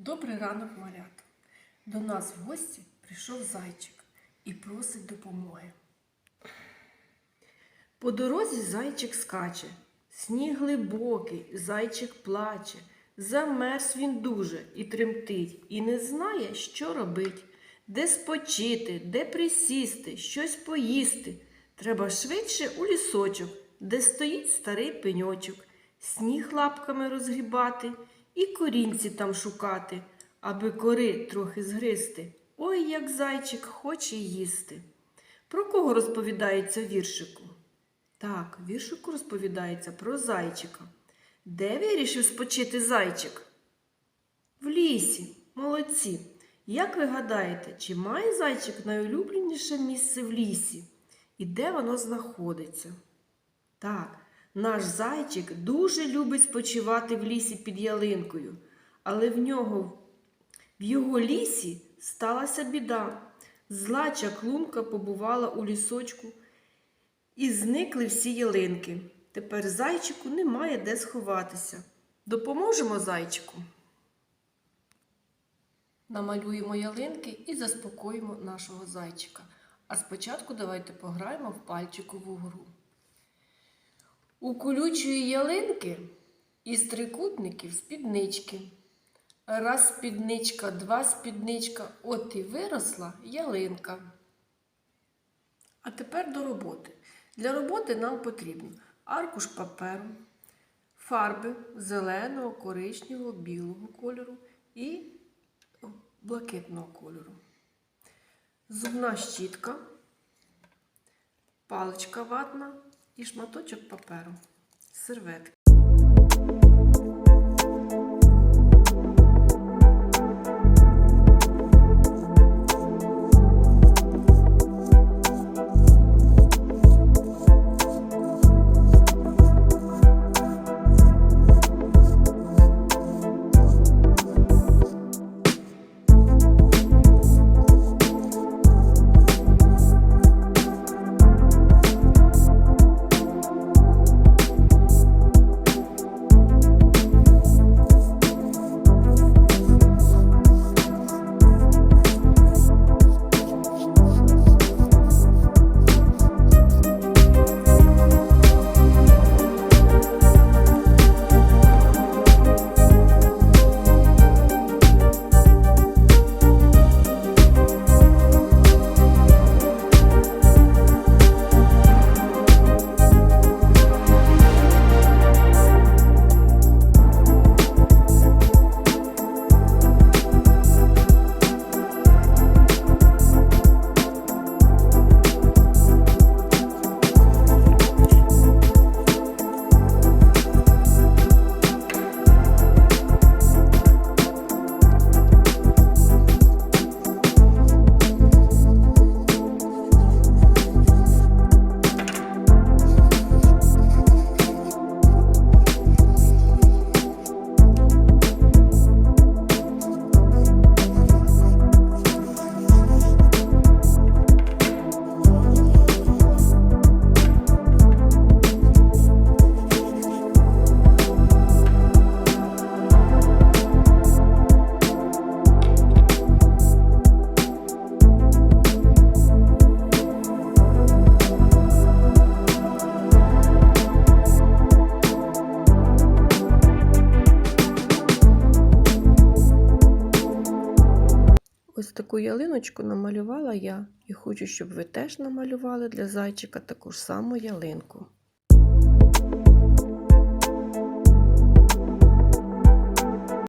Добрий ранок, малята. До нас в гості прийшов зайчик і просить допомоги. По дорозі зайчик скаче, сніг глибокий, зайчик плаче. Замерз він дуже і тремтить, і не знає, що робить, де спочити, де присісти, щось поїсти. Треба швидше у лісочок, де стоїть старий пеньочок, сніг лапками розгрібати і корінці там шукати, аби кори трохи згристи. Ой, як зайчик хоче їсти. Про кого розповідається віршику? Так, віршику розповідається про зайчика. Де вирішив спочити зайчик? В лісі, молодці. Як ви гадаєте, чи має зайчик найулюбленіше місце в лісі? І де воно знаходиться? Так, наш зайчик дуже любить спочивати в лісі під ялинкою, але в нього в його лісі сталася біда. Зла чаклунка побувала у лісочку і зникли всі ялинки. Тепер зайчику немає де сховатися. Допоможемо зайчику. Намалюємо ялинки і заспокоїмо нашого зайчика. А спочатку давайте пограємо в пальчикову гру. У колючої ялинки із трикутників спіднички. Раз спідничка, два спідничка, от і виросла ялинка. А тепер до роботи. Для роботи нам потрібно аркуш паперу, фарби зеленого, коричневого, білого кольору і блакитного кольору. Зубна щітка, паличка ватна і шматочок паперу, серветки. Ось таку ялиночку намалювала я і хочу, щоб ви теж намалювали для зайчика таку ж саму ялинку.